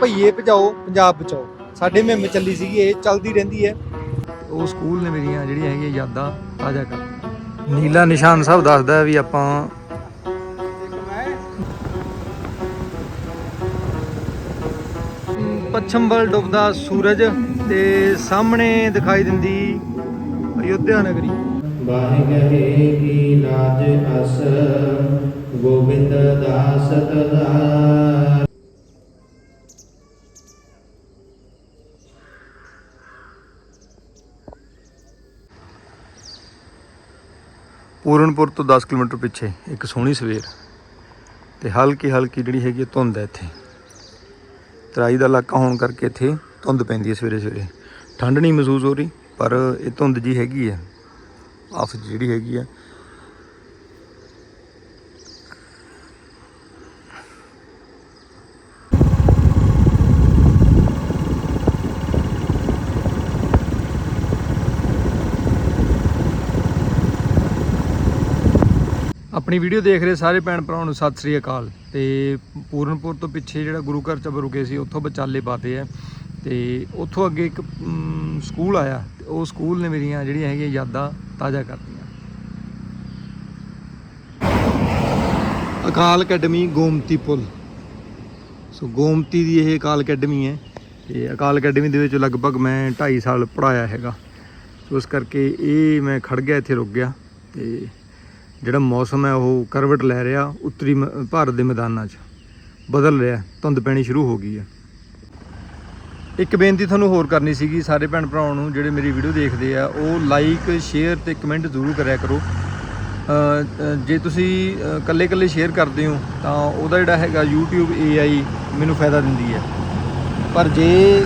ਭਈਏ ਭਜਾਓ ਪੰਜਾਬ ਬਚਾਓ। ਸਾਡੇ ਮੁਹਿੰਮ ਚੱਲੀ ਸੀਗੀ ਇਹ ਚੱਲਦੀ ਰਹਿੰਦੀ ਹੈ। ਉਹ ਸਕੂਲ ਨੇ ਮੇਰੀਆਂ ਜਿਹੜੀਆਂ ਹੈਗੀਆਂ ਯਾਦਾਂ ਤਾਜ਼ਾ ਕਰ ਨੀਲਾ ਨਿਸ਼ਾਨ ਸਾਹਿਬ ਦੱਸਦਾ ਵੀ ਆਪਾਂ ਪੱਛਮ ਵੱਲ ਡੁੱਬਦਾ ਸੂਰਜ ਤੇ ਸਾਹਮਣੇ ਦਿਖਾਈ ਦਿੰਦੀ ਅਯੁੱਧਿਆ ਨਗਰੀ। ਵਾਹਿਗੁਰੂ ਕੀ ਲਾਜ ਅਸ ਗੋਬਿੰਦ ਦਾਸ ਤਦਾ ਪੂਰਨਪੁਰ ਤੋਂ 10 ਕਿਲੋਮੀਟਰ ਪਿੱਛੇ ਇੱਕ ਸੋਹਣੀ ਸਵੇਰ ਤੇ ਹਲਕੀ ਹਲਕੀ ਜਿਹੜੀ ਹੈਗੀ ਹੈ ਧੁੰਦ ਹੈ ਇੱਥੇ। ਤਰਾਈ ਦਾ ਇਲਾਕਾ ਹੋਣ ਕਰਕੇ ਇੱਥੇ ਧੁੰਦ ਪੈਂਦੀ ਹੈ ਸਵੇਰੇ ਸਵੇਰੇ। ਠੰਡ ਨਹੀਂ ਮਹਿਸੂਸ ਹੋ ਰਹੀ, ਪਰ ਇਹ ਧੁੰਦ ਜੀ ਹੈਗੀ ਹੈ ਆਫ ਜਿਹੜੀ ਹੈਗੀ ਹੈ ਆਪਣੀ ਵੀਡੀਓ ਦੇਖ ਰਹੇ ਸਾਰੇ ਭੈਣ ਭਰਾਵਾਂ ਨੂੰ ਸਤਿ ਸ੍ਰੀ ਅਕਾਲ। ਤੇ ਪੂਰਨਪੁਰ ਤੋਂ ਪਿੱਛੇ ਜਿਹੜਾ ਗੁਰੂ ਘਰ ਚ ਰੁਕੇ ਸੀ, ਉੱਥੋਂ ਵਿਚਾਲੇ ਪਾਤੇ ਆ। ਤੇ ਉੱਥੋਂ ਅੱਗੇ ਇੱਕ ਸਕੂਲ ਆਇਆ। ਤੇ ਉਹ ਸਕੂਲ ਨੇ ਮੇਰੀਆਂ ਜਿਹੜੀਆਂ ਹੈਗੀਆਂ ਯਾਦਾਂ ਤਾਜ਼ਾ ਕਰਤੀਆਂ। ਅਕਾਲ ਅਕੈਡਮੀ ਗੋਮਤੀ ਪੁਲ। ਸੋ ਗੋਮਤੀ ਦੀ ਇਹ ਅਕਾਲ ਅਕੈਡਮੀ ਹੈ। ਤੇ ਅਕਾਲ ਅਕੈਡਮੀ ਦੇ ਵਿੱਚ ਲਗਭਗ ਮੈਂ 2.5 ਸਾਲ ਪੜਾਇਆ ਹੈਗਾ। ਸੋ ਇਸ ਕਰਕੇ ਇਹ ਮੈਂ ਖੜ ਗਿਆ, ਇੱਥੇ ਰੁਕ ਗਿਆ। ਤੇ ਜਿਹੜਾ ਮੌਸਮ ਹੈ ਉਹ ਕਰਵਟ ਲੈ ਰਿਹਾ, ਉੱਤਰੀ ਮ- ਭਾਰਤ ਦੇ ਮੈਦਾਨਾਂ 'ਚ। ਬਦਲ ਰਿਹਾ, ਧੁੰਦ ਪੈਣੀ ਸ਼ੁਰੂ ਹੋ ਗਈ ਹੈ। ਇੱਕ ਬੇਨਤੀ ਤੁਹਾਨੂੰ ਹੋਰ ਕਰਨੀ ਸੀਗੀ, ਸਾਰੇ ਭੈਣ ਭਰਾਵਾਂ ਨੂੰ ਜਿਹੜੇ ਮੇਰੀ ਵੀਡੀਓ ਦੇਖਦੇ ਆ, ਉਹ ਲਾਈਕ ਸ਼ੇਅਰ ਤੇ ਕਮੈਂਟ ਜ਼ਰੂਰ ਕਰਿਆ ਕਰੋ। ਜੇ ਤੁਸੀਂ ਇਕੱਲੇ ਇਕੱਲੇ ਸ਼ੇਅਰ ਕਰਦੇ ਹੋ, ਤਾਂ ਉਹਦਾ ਜਿਹੜਾ ਹੈਗਾ YouTube AI ਮੈਨੂੰ ਫਾਇਦਾ ਦਿੰਦੀ ਹੈ। ਪਰ ਜੇ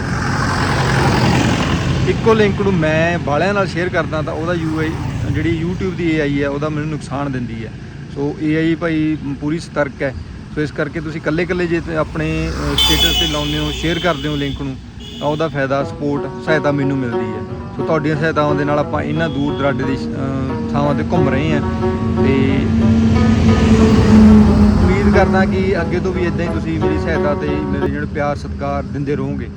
ਇੱਕੋ ਲਿੰਕ ਨੂੰ ਮੈਂ ਬਾਲਿਆਂ ਨਾਲ ਸ਼ੇਅਰ ਕਰਦਾ ਤਾਂ ਉਹਦਾ UI ਜਿਹੜੀ YouTube ਦੀ AI ਹੈ, ਉਹਦਾ ਮੈਨੂੰ ਨੁਕਸਾਨ ਦਿੰਦੀ ਹੈ। ਸੋ AI ਭਾਈ ਪੂਰੀ ਸਤਰਕ ਹੈ। ਸੋ ਇਸ ਕਰਕੇ ਤੁਸੀਂ ਇਕੱਲੇ ਇਕੱਲੇ ਜੇ ਆਪਣੇ ਸਟੇਟਸ ਤੇ ਲਾਉਂਦੇ ਹੋ ਸ਼ੇਅਰ ਕਰਦੇ ਹੋ ਲਿੰਕ ਨੂੰ, ਤਾਂ ਉਹਦਾ ਫਾਇਦਾ ਸਪੋਰਟ ਸਹਾਇਤਾ ਮੈਨੂੰ ਮਿਲਦੀ ਹੈ। ਸੋ ਤੁਹਾਡੀਆਂ ਸਹਾਇਤਾਵਾਂ ਦੇ ਨਾਲ ਆਪਾਂ ਇਹਨਾਂ ਦੂਰ ਦਰਾਡੇ ਦੀ ਥਾਵਾਂ ਤੇ ਘੁੰਮ ਰਹੇ ਹਾਂ। ਤੇ ਉਮੀਦ ਕਰਦਾ ਕਿ ਅੱਗੇ ਤੋਂ ਵੀ ਇਦਾਂ ਹੀ ਤੁਸੀਂ ਮੇਰੀ ਸਹਾਇਤਾ ਤੇ ਮੇਰੇ ਜਿਹੜੇ ਪਿਆਰ, ਸਤਿਕਾਰ ਦਿੰਦੇ ਰਹੋਗੇ।